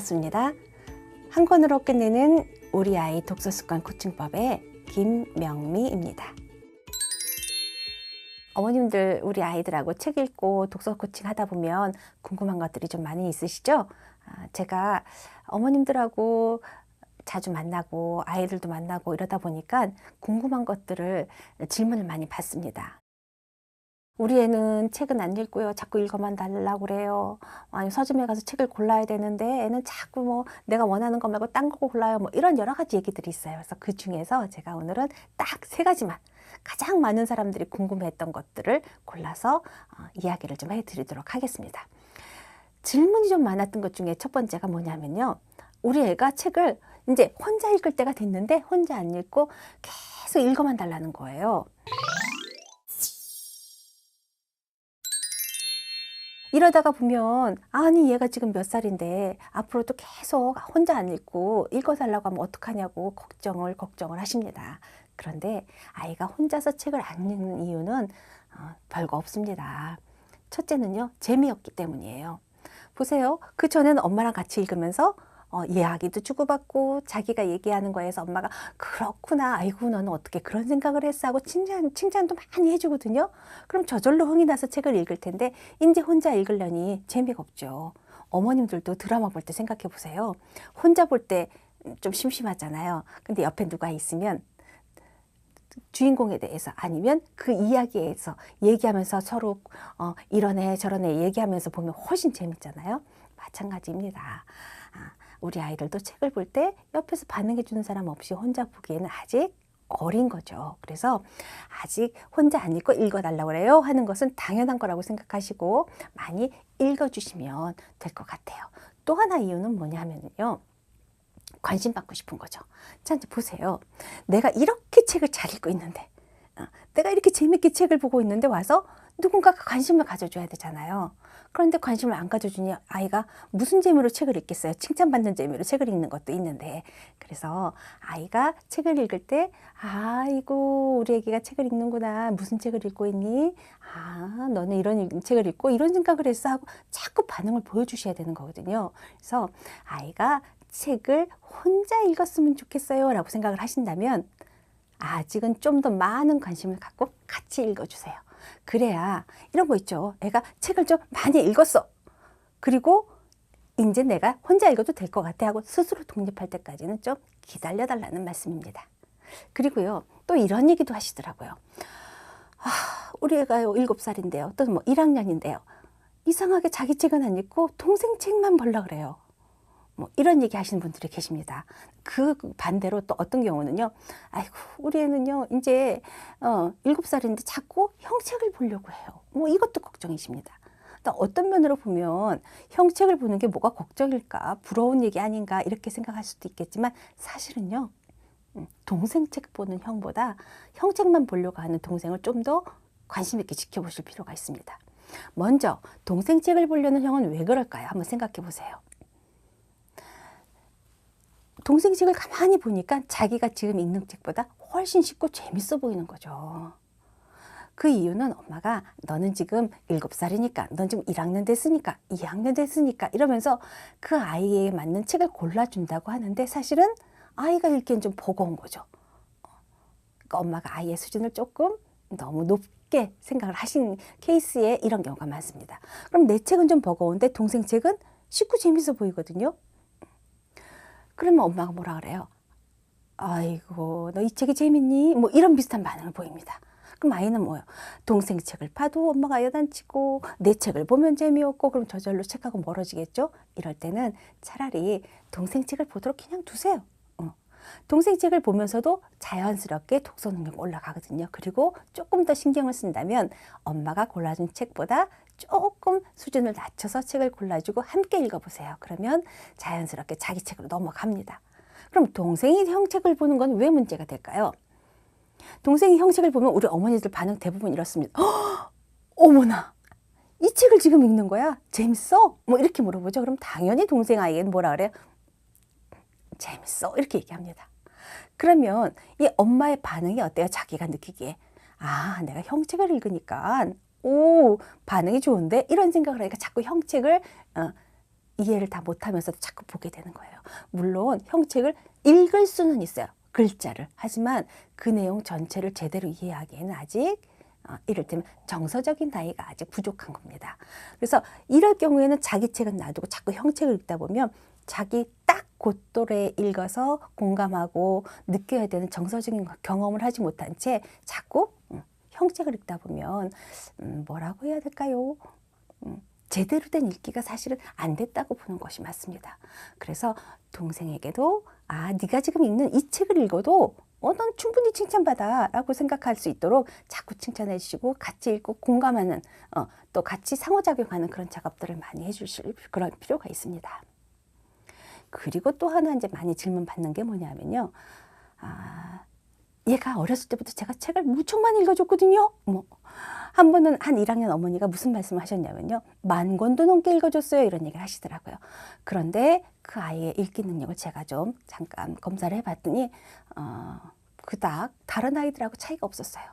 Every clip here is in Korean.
반갑습니다. 한 권으로 끝내는 우리 아이 독서 습관 코칭법의 김명미입니다. 어머님들 우리 아이들하고 책 읽고 독서 코칭 하다 보면 궁금한 것들이 좀 많이 있으시죠? 아, 제가 어머님들하고 자주 만나고 아이들도 만나고 이러다 보니까 궁금한 것들을 질문을 많이 받습니다. 우리 애는 책은 안 읽고요. 자꾸 읽어만 달라고 그래요. 아니 서점에 가서 책을 골라야 되는데 애는 자꾸 뭐 내가 원하는 거 말고 딴 거 골라요. 뭐 이런 여러 가지 얘기들이 있어요. 그래서 그 중에서 제가 오늘은 딱 세 가지만 가장 많은 사람들이 궁금해했던 것들을 골라서 어, 이야기를 좀 해드리도록 하겠습니다. 질문이 좀 많았던 것 중에 첫 번째가 뭐냐면요. 우리 애가 책을 이제 혼자 읽을 때가 됐는데 혼자 안 읽고 계속 읽어만 달라는 거예요. 이러다가 보면 아니 얘가 지금 몇 살인데 앞으로도 계속 혼자 안 읽고 읽어달라고 하면 어떡하냐고 걱정을 걱정을 하십니다. 그런데 아이가 혼자서 책을 안 읽는 이유는 어, 별거 없습니다. 첫째는요 재미없기 때문이에요. 보세요. 그 전에는 엄마랑 같이 읽으면서 어, 이야기도 주고받고 자기가 얘기하는 거에서 엄마가 그렇구나 아이고 너는 어떻게 그런 생각을 했어? 하고 칭찬, 칭찬도 많이 해주거든요. 그럼 저절로 흥이 나서 책을 읽을 텐데 이제 혼자 읽으려니 재미가 없죠. 어머님들도 드라마 볼 때 생각해 보세요. 혼자 볼 때 좀 심심하잖아요. 근데 옆에 누가 있으면 주인공에 대해서 아니면 그 이야기에서 얘기하면서 서로 어, 이러네 저러네 얘기하면서 보면 훨씬 재밌잖아요. 마찬가지입니다. 아, 우리 아이들도 책을 볼 때 옆에서 반응해 주는 사람 없이 혼자 보기에는 아직 어린 거죠. 그래서 아직 혼자 안 읽고 읽어달라고 그래요 하는 것은 당연한 거라고 생각하시고 많이 읽어주시면 될 것 같아요. 또 하나 이유는 뭐냐면요. 관심 받고 싶은 거죠. 자, 이제 보세요. 내가 이렇게 책을 잘 읽고 있는데, 어, 내가 이렇게 재밌게 책을 보고 있는데 와서 누군가가 관심을 가져줘야 되잖아요. 그런데 관심을 안 가져주니 아이가 무슨 재미로 책을 읽겠어요? 칭찬받는 재미로 책을 읽는 것도 있는데. 그래서 아이가 책을 읽을 때, 아이고, 우리 애기가 책을 읽는구나. 무슨 책을 읽고 있니? 아, 너는 이런 책을 읽고 이런 생각을 했어 하고 자꾸 반응을 보여주셔야 되는 거거든요. 그래서 아이가 책을 혼자 읽었으면 좋겠어요. 라고 생각을 하신다면 아직은 좀 더 많은 관심을 갖고 같이 읽어주세요. 그래야 이런 거 있죠. 애가 책을 좀 많이 읽었어. 그리고 이제 내가 혼자 읽어도 될 것 같아 하고 스스로 독립할 때까지는 좀 기다려 달라는 말씀입니다. 그리고요, 또 이런 얘기도 하시더라고요. 아, 우리 애가요, 일곱 살인데요. 또 뭐 1학년인데요. 이상하게 자기 책은 안 읽고 동생 책만 볼라 그래요. 뭐 이런 얘기 하시는 분들이 계십니다. 그 반대로 또 어떤 경우는요. 아이고, 우리 애는요, 이제, 어, 일곱 살인데 자꾸 형책을 보려고 해요. 뭐 이것도 걱정이십니다. 어떤 면으로 보면 형책을 보는 게 뭐가 걱정일까, 부러운 얘기 아닌가, 이렇게 생각할 수도 있겠지만 사실은요, 음, 동생 책 보는 형보다 형책만 보려고 하는 동생을 좀 더 관심 있게 지켜보실 필요가 있습니다. 먼저, 동생 책을 보려는 형은 왜 그럴까요? 한번 생각해 보세요. 동생 책을 가만히 보니까 자기가 지금 읽는 책보다 훨씬 쉽고 재밌어 보이는 거죠. 그 이유는 엄마가 너는 지금 일곱 살이니까, 넌 지금 1학년 됐으니까, 2학년 됐으니까 이러면서 그 아이에 맞는 책을 골라준다고 하는데 사실은 아이가 읽기엔 좀 버거운 거죠. 그러니까 엄마가 아이의 수준을 조금 너무 높게 생각을 하신 케이스에 이런 경우가 많습니다. 그럼 내 책은 좀 버거운데 동생 책은 쉽고 재밌어 보이거든요. 그러면 엄마가 뭐라 그래요? 아이고, 너 이 책이 재밌니? 뭐 이런 비슷한 반응을 보입니다. 그럼 아이는 뭐예요? 동생 책을 봐도 엄마가 여단치고 내 책을 보면 재미없고 그럼 저절로 책하고 멀어지겠죠? 이럴 때는 차라리 동생 책을 보도록 그냥 두세요. 어. 동생 책을 보면서도 자연스럽게 독서 능력 올라가거든요. 그리고 조금 더 신경을 쓴다면 엄마가 골라준 책보다 조금 수준을 낮춰서 책을 골라주고 함께 읽어보세요. 그러면 자연스럽게 자기 책으로 넘어갑니다. 그럼 동생이 형 책을 보는 건 왜 문제가 될까요? 동생이 형 책을 보면 우리 어머니들 반응 대부분 이렇습니다. 허! 어머나! 이 책을 지금 읽는 거야? 재밌어? 뭐 이렇게 물어보죠. 그럼 당연히 동생 아이에는 뭐라 그래요? 재밌어. 이렇게 얘기합니다. 그러면 이 엄마의 반응이 어때요? 자기가 느끼기에. 아, 내가 형 책을 읽으니까 오, 반응이 좋은데? 이런 생각을 하니까 자꾸 형책을 어, 이해를 다 못하면서도 자꾸 보게 되는 거예요. 물론 형책을 읽을 수는 있어요. 글자를. 하지만 그 내용 전체를 제대로 이해하기에는 아직 어, 이를테면 정서적인 나이가 아직 부족한 겁니다. 그래서 이럴 경우에는 자기 책은 놔두고 자꾸 형책을 읽다 보면 자기 딱 곧또래 읽어서 공감하고 느껴야 되는 정서적인 경험을 하지 못한 채 자꾸 음, 형책을 읽다 보면 음, 뭐라고 해야 될까요? 음, 제대로 된 읽기가 사실은 안 됐다고 보는 것이 맞습니다. 그래서 동생에게도 아 네가 지금 읽는 이 책을 읽어도 어, 넌 충분히 칭찬받아 라고 생각할 수 있도록 자꾸 칭찬해 주시고 같이 읽고 공감하는 어, 또 같이 상호작용하는 그런 작업들을 많이 해 주실 그런 필요가 있습니다. 그리고 또 하나 이제 많이 질문 받는 게 뭐냐면요. 아, 얘가 어렸을 때부터 제가 책을 무척 많이 읽어줬거든요. 뭐, 한 번은 한 1학년 어머니가 무슨 말씀을 하셨냐면요. 만 권도 넘게 읽어줬어요. 이런 얘기를 하시더라고요. 그런데 그 아이의 읽기 능력을 제가 좀 잠깐 검사를 해봤더니, 어, 그닥 다른 아이들하고 차이가 없었어요.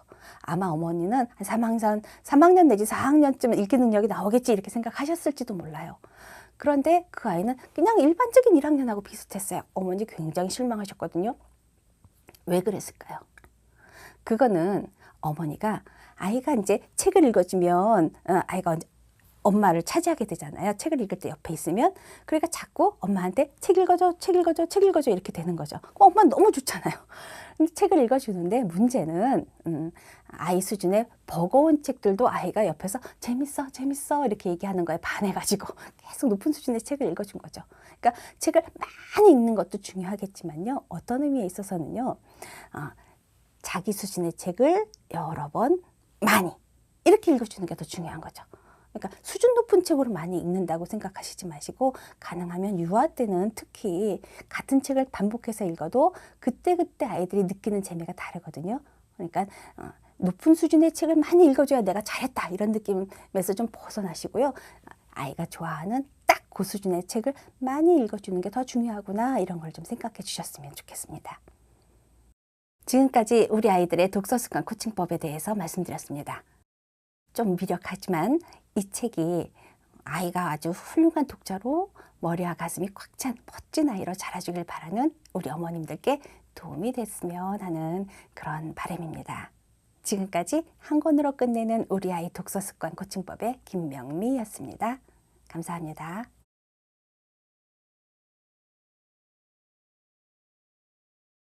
아마 어머니는 한 3학년, 3학년 내지 4학년쯤 읽기 능력이 나오겠지 이렇게 생각하셨을지도 몰라요. 그런데 그 아이는 그냥 일반적인 1학년하고 비슷했어요. 어머니 굉장히 실망하셨거든요. 왜 그랬을까요? 그거는 어머니가 아이가 이제 책을 읽어주면 어, 아이가 엄마를 차지하게 되잖아요. 책을 읽을 때 옆에 있으면 그러니까 자꾸 엄마한테 책 읽어줘, 책 읽어줘, 책 읽어줘 이렇게 되는 거죠. 엄마 너무 좋잖아요. 책을 읽어주는데 문제는 음, 아이 수준의 버거운 책들도 아이가 옆에서 재밌어, 재밌어 이렇게 얘기하는 거에 반해가지고 계속 높은 수준의 책을 읽어준 거죠. 그러니까 책을 많이 읽는 것도 중요하겠지만요. 어떤 의미에 있어서는요. 어, 자기 수준의 책을 여러 번 많이 이렇게 읽어주는 게 더 중요한 거죠. 그러니까 수준 높은 책으로 많이 읽는다고 생각하시지 마시고 가능하면 유아 때는 특히 같은 책을 반복해서 읽어도 그때그때 아이들이 느끼는 재미가 다르거든요. 그러니까 어, 높은 수준의 책을 많이 읽어줘야 내가 잘했다 이런 느낌에서 좀 벗어나시고요. 아이가 좋아하는 딱 그 수준의 책을 많이 읽어주는 게 더 중요하구나 이런 걸 좀 생각해 주셨으면 좋겠습니다. 지금까지 우리 아이들의 독서 습관 코칭법에 대해서 말씀드렸습니다. 좀 미력하지만 이 책이 아이가 아주 훌륭한 독자로 머리와 가슴이 꽉 찬 멋진 아이로 자라주길 바라는 우리 어머님들께 도움이 됐으면 하는 그런 바람입니다. 지금까지 한 권으로 끝내는 우리 아이 독서 습관 코칭법의 김명미였습니다. 감사합니다.